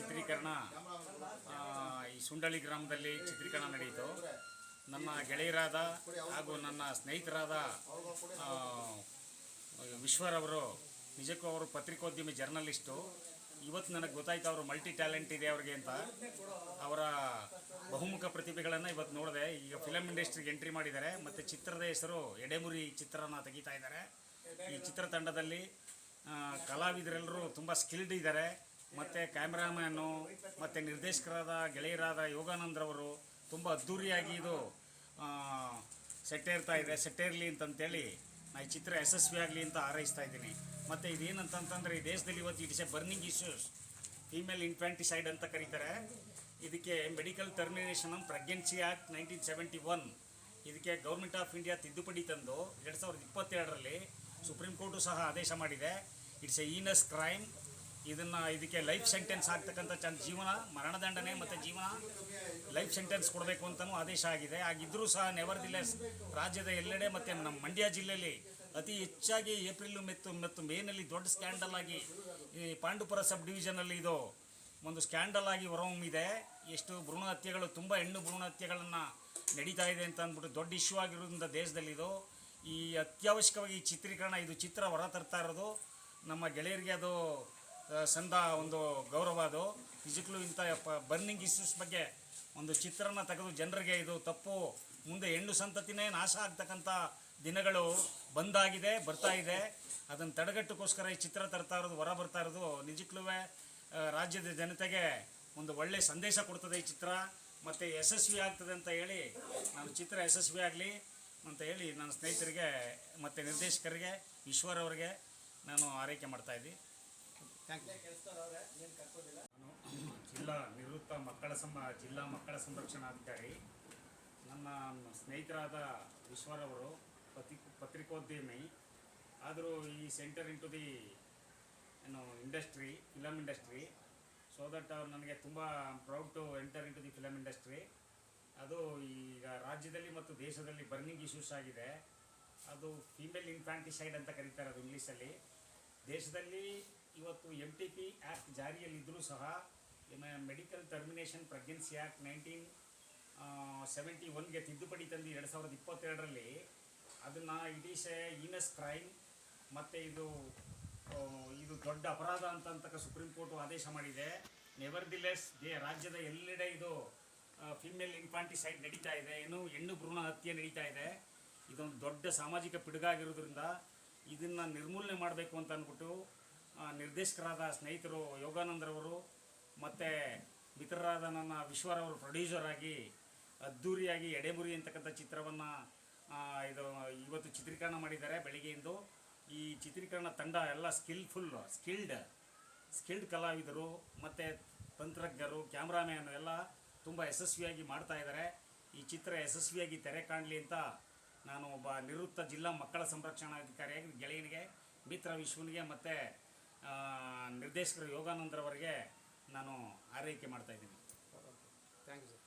ಚಿತ್ರೀಕರಣ ಈ ಸುಂಡಳಿ ಗ್ರಾಮದಲ್ಲಿ ಚಿತ್ರೀಕರಣ ನಡೆಯಿತು ನನ್ನ ಗೆಳೆಯರಾದ ಹಾಗೂ ನನ್ನ ಸ್ನೇಹಿತರಾದ ವಿಶ್ವರವರು ನಿಜಕ್ಕೂ ಅವರು ಪತ್ರಿಕೋದ್ಯಮಿ ಜರ್ನಲಿಸ್ಟು. ಇವತ್ತು ನನಗೆ ಗೊತ್ತಾಯ್ತು ಅವರು ಮಲ್ಟಿ ಟ್ಯಾಲೆಂಟ್ ಇದೆ ಅವ್ರಿಗೆ ಅಂತ. ಅವರ ಬಹುಮುಖ ಪ್ರತಿಭೆಗಳನ್ನು ಇವತ್ತು ನೋಡಿದೆ. ಈಗ ಫಿಲಮ್ ಇಂಡಸ್ಟ್ರಿಗೆ ಎಂಟ್ರಿ ಮಾಡಿದ್ದಾರೆ. ಮತ್ತು ಚಿತ್ರದ ಹೆಸರು ಎಡೆಮುರಿ ಚಿತ್ರನ ತೆಗಿತಾ ಇದ್ದಾರೆ. ಈ ಚಿತ್ರತಂಡದಲ್ಲಿ ಕಲಾವಿದರೆಲ್ಲರೂ ತುಂಬ ಸ್ಕಿಲ್ಡ್ ಇದ್ದಾರೆ. ಮತ್ತು ಕ್ಯಾಮ್ರಾಮ್ಯಾನು, ಮತ್ತು ನಿರ್ದೇಶಕರಾದ, ಗೆಳೆಯರಾದ ಯೋಗಾನಂದ್ರವರು ತುಂಬ ಅದ್ಧೂರಿಯಾಗಿ ಇದು ಸೆಟ್ಟೇರ್ತಾ ಇದೆ. ಸೆಟ್ಟೇರಲಿ ಅಂತಂತೇಳಿ ನಾ ಈ ಚಿತ್ರ ಯಶಸ್ವಿ ಆಗಲಿ ಅಂತ ಹಾರೈಸ್ತಾ ಇದ್ದೀನಿ. ಮತ್ತು ಇದೇನಂತಂತಂದರೆ ಈ ದೇಶದಲ್ಲಿ ಇವತ್ತು it's a burning issues. Female infanticide ಅಂತ ಕರೀತಾರೆ. ಇದಕ್ಕೆ medical termination on pregnancy act nineteen seventy one. ಇದಕ್ಕೆ ಗೌರ್ಮೆಂಟ್ ಆಫ್ ಇಂಡಿಯಾ ತಿದ್ದುಪಡಿ ತಂದು ಎರಡು ಸಾವಿರದ ಇಪ್ಪತ್ತೆರಡರಲ್ಲಿ ಸುಪ್ರೀಂ ಕೋರ್ಟು ಸಹ ಆದೇಶ ಮಾಡಿದೆ. It's a heinous crime. ಇದನ್ನು ಇದಕ್ಕೆ ಲೈಫ್ ಸೆಂಟೆನ್ಸ್ ಆಗ್ತಕ್ಕಂಥ ಚಂದ ಜೀವನ, ಮರಣದಂಡನೆ ಮತ್ತು ಜೀವನ ಲೈಫ್ ಸೆಂಟೆನ್ಸ್ ಕೊಡಬೇಕು ಅಂತಲೂ ಆದೇಶ ಆಗಿದೆ. ಆಗಿದ್ದರೂ ಸಹ ನೆವರ್ದಿಲೆಸ್ ರಾಜ್ಯದ ಎಲ್ಲೆಡೆ ಮತ್ತು ನಮ್ಮ ಮಂಡ್ಯ ಜಿಲ್ಲೆಯಲ್ಲಿ ಅತಿ ಹೆಚ್ಚಾಗಿ ಏಪ್ರಿಲ್ ಮತ್ತು ಮತ್ತು ಮೇನಲ್ಲಿ ದೊಡ್ಡ ಸ್ಕ್ಯಾಂಡಲ್ ಆಗಿ ಈ ಪಾಂಡುಪುರ ಸಬ್ ಡಿವಿಷನಲ್ಲಿ ಇದು ಒಂದು ಸ್ಕ್ಯಾಂಡಲ್ ಆಗಿ ಹೊರಹೊಮ್ಮಿದೆ. ಎಷ್ಟು ಭ್ರೂಣ ಹತ್ಯೆಗಳು, ತುಂಬ ಹೆಣ್ಣು ಭ್ರೂಣ ಹತ್ಯೆಗಳನ್ನು ನಡೀತಾ ಇದೆ ಅಂತ ಅಂದ್ಬಿಟ್ಟು ದೊಡ್ಡ ಇಶ್ಯೂ ಆಗಿರೋದ್ರಿಂದ ದೇಶದಲ್ಲಿ ಇದು. ಈ ಅತ್ಯವಶ್ಯಕವಾಗಿ ಚಿತ್ರೀಕರಣ, ಇದು ಚಿತ್ರ ಹೊರ ತರ್ತಾ ಇರೋದು. ನಮ್ಮ ಗೆಳೆಯರಿಗೆ ಅದು ಸಂದ ಒಂದು ಗೌರವ ಅದು. ನಿಜಕ್ಕೂ ಇಂಥ ಬರ್ನಿಂಗ್ ಇಶ್ಯೂಸ್ ಬಗ್ಗೆ ಒಂದು ಚಿತ್ರನ ತೆಗೆದು ಜನರಿಗೆ ಇದು ತಪ್ಪು. ಮುಂದೆ ಹೆಣ್ಣು ಸಂತತಿನೇ ನಾಶ ಆಗ್ತಕ್ಕಂಥ ದಿನಗಳು ಬಂದಾಗಿದೆ, ಬರ್ತಾ ಇದೆ. ಅದನ್ನು ತಡೆಗಟ್ಟಕ್ಕೋಸ್ಕರ ಈ ಚಿತ್ರ ತರ್ತಾ ಇರೋದು, ಹೊರ ಬರ್ತಾ ಇರೋದು ನಿಜಕ್ಕೂ ರಾಜ್ಯದ ಜನತೆಗೆ ಒಂದು ಒಳ್ಳೆಯ ಸಂದೇಶ ಕೊಡ್ತದೆ ಈ ಚಿತ್ರ. ಮತ್ತು ಯಶಸ್ವಿ ಆಗ್ತದೆ ಅಂತ ಹೇಳಿ, ನಾನು ಚಿತ್ರ ಯಶಸ್ವಿ ಆಗಲಿ ಅಂತ ಹೇಳಿ ನನ್ನ ಸ್ನೇಹಿತರಿಗೆ, ಮತ್ತು ನಿರ್ದೇಶಕರಿಗೆ, ಈಶ್ವರ್ ಅವರಿಗೆ ನಾನು ಆರೈಕೆ ಮಾಡ್ತಾ ಇದ್ದೀನಿ. ಥ್ಯಾಂಕ್ ಯು ಜಿಲ್ಲಾ ನಿವೃತ್ತ ಮಕ್ಕಳ ಸಮ ಜಿಲ್ಲಾ ಮಕ್ಕಳ ಸಂರಕ್ಷಣಾಧಿಕಾರಿ. ನನ್ನ ಸ್ನೇಹಿತರಾದ ವಿಶ್ವರವರು ಪತ್ರಿ ಪತ್ರಿಕೋದ್ಯಮಿ. ಆದರೂ ಈ ಸೆಂಟರ್ ಇಂಟು ದಿ ಏನು industry film industry so that ಅವ್ರು ನನಗೆ ತುಂಬ proud to enter into the film industry ಅದು ಈಗ ರಾಜ್ಯದಲ್ಲಿ ಮತ್ತು ದೇಶದಲ್ಲಿ ಬರ್ನಿಂಗ್ ಇಶ್ಯೂಸ್ ಆಗಿದೆ. ಅದು ಫೀಮೇಲ್ ಇನ್ಫ್ಯಾಂಟಿಸೈಡ್ ಅಂತ ಕರೀತಾರೆ ಅದು ಇಂಗ್ಲೀಷಲ್ಲಿ ದೇಶದಲ್ಲಿ ಇವತ್ತು ಎಂ ಟಿ ಪಿ ಆ್ಯಕ್ಟ್ ಜಾರಿಯಲ್ಲಿದ್ದರೂ ಸಹ medical termination pregnancy act nineteen seventy ಒನ್ಗೆ ತಿದ್ದುಪಡಿ ತಂದು ಎರಡು ಸಾವಿರದ ಇಪ್ಪತ್ತೆರಡರಲ್ಲಿ ಅದನ್ನು ಇಟ್ ಈಸ್ ಕ್ರೈಮ್ ಮತ್ತು ಇದು ಇದು ದೊಡ್ಡ ಅಪರಾಧ ಅಂತಂತಕ್ಕ ಸುಪ್ರೀಂ ಕೋರ್ಟು ಆದೇಶ ಮಾಡಿದೆ. ನೆವರ್ದಿಲೆಸ್ ದೇ, ರಾಜ್ಯದ ಎಲ್ಲೆಡೆ ಇದು ಫಿಮೇಲ್ ಇನ್ಫಾಂಟಿಸೈಡ್ ನಡೀತಾ ಇದೆ. ಏನು, ಹೆಣ್ಣು ಭ್ರೂಣ ಹತ್ಯೆ ನಡೀತಾ ಇದೆ. ಇದೊಂದು ದೊಡ್ಡ ಸಾಮಾಜಿಕ ಪಿಡುಗಾಗಿರೋದ್ರಿಂದ ಇದನ್ನು ನಿರ್ಮೂಲನೆ ಮಾಡಬೇಕು ಅಂತ ಅಂದ್ಬಿಟ್ಟು ನಿರ್ದೇಶಕರಾದ ಸ್ನೇಹಿತರು ಯೋಗಾನಂದರವರು ಮತ್ತು ಮಿತ್ರರಾದ ನನ್ನ ವಿಶ್ವರವರು ಪ್ರೊಡ್ಯೂಸರ್ ಆಗಿ ಅದ್ಧೂರಿಯಾಗಿ ಎಡೆಮುರಿ ಅಂತಕ್ಕಂಥ ಚಿತ್ರವನ್ನು ಇದು ಇವತ್ತು ಚಿತ್ರೀಕರಣ ಮಾಡಿದ್ದಾರೆ ಬೆಳಿಗ್ಗೆಯಿಂದ. ಈ ಚಿತ್ರೀಕರಣ ತಂಡ ಎಲ್ಲ ಸ್ಕಿಲ್ಫುಲ್ ಸ್ಕಿಲ್ಡ್ ಸ್ಕಿಲ್ಡ್ ಕಲಾವಿದರು ಮತ್ತು ತಂತ್ರಜ್ಞರು, ಕ್ಯಾಮ್ರಾಮ್ಯಾನ್ ಎಲ್ಲ ತುಂಬ ಯಶಸ್ವಿಯಾಗಿ ಮಾಡ್ತಾ ಇದ್ದಾರೆ. ಈ ಚಿತ್ರ ಯಶಸ್ವಿಯಾಗಿ ತೆರೆ ಕಾಣಲಿ ಅಂತ ನಾನು ಒಬ್ಬ ನಿವೃತ್ತ ಜಿಲ್ಲಾ ಮಕ್ಕಳ ಸಂರಕ್ಷಣಾಧಿಕಾರಿಯಾಗಿ, ಗೆಳೆಯನಿಗೆ, ಮಿತ್ರ ವಿಶ್ವನಿಗೆ ಮತ್ತು ನಿರ್ದೇಶಕರು ಯೋಗಾನಂದರವರಿಗೆ ನಾನು ಆರೈಕೆ ಮಾಡ್ತಾ ಇದ್ದೀನಿ. Thank you sir